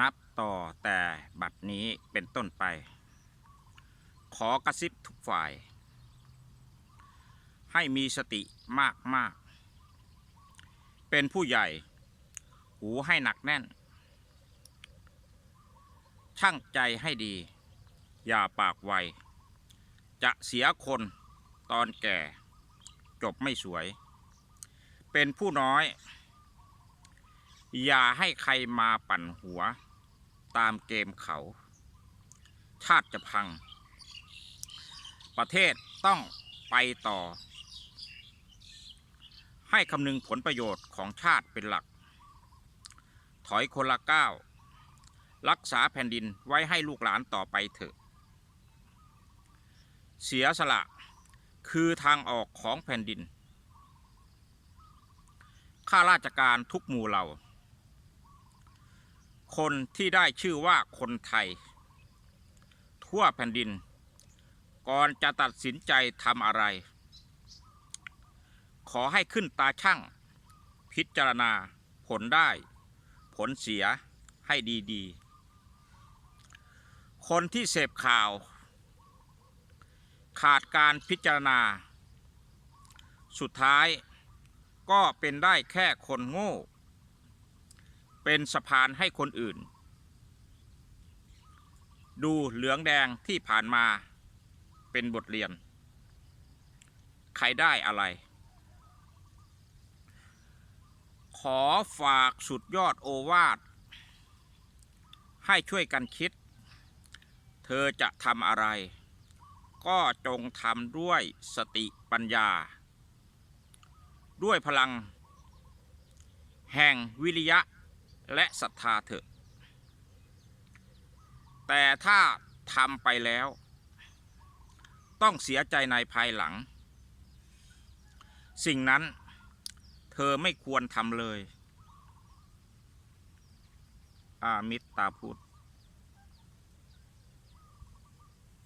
นับต่อแต่บัดนี้เป็นต้นไป ขอกระซิบทุกฝ่าย ให้มีสติมากมาก เป็นผู้ใหญ่ หูให้หนักแน่น ช่างใจให้ดี อย่าปากไว จะเสียคนตอนแก่ จบไม่สวย เป็นผู้น้อย อย่าให้ใครมาปั่นหัว ตามเกมเขา ชาติจะพัง ประเทศต้องไปต่อ ให้คำนึงผลประโยชน์ของชาติเป็นหลัก ถอยคนละก้าว รักษาแผ่นดินไว้ให้ลูกหลานต่อไปเถอะ เสียสละคือทางออกของแผ่นดิน ข้าราชการทุกหมู่เหล่า คนที่ได้ชื่อว่าคนไทย ทั่วแผ่นดิน ก่อนจะตัดสินใจทำอะไร ขอให้ขึ้นตาช่าง พิจารณาผลได้ ผลเสียให้ดีๆ คนที่เสพข่าว ขาดการพิจารณา สุดท้ายก็เป็นได้แค่คนโง่ เป็นสะพานให้คนอื่น ดูเหลืองแดงที่ผ่านมาเป็นบทเรียน ใครได้อะไร ขอฝากสุดยอดโอวาท ให้ช่วยกันคิด เธอจะทำอะไร ก็จงทำด้วยสติปัญญา ด้วยพลัง แห่งวิริยะ และศรัทธาเถอะ แต่ถ้าทำไปแล้ว ต้องเสียใจในภายหลัง สิ่งนั้นเธอไม่ควรทำเลย อามิตตาพุทธ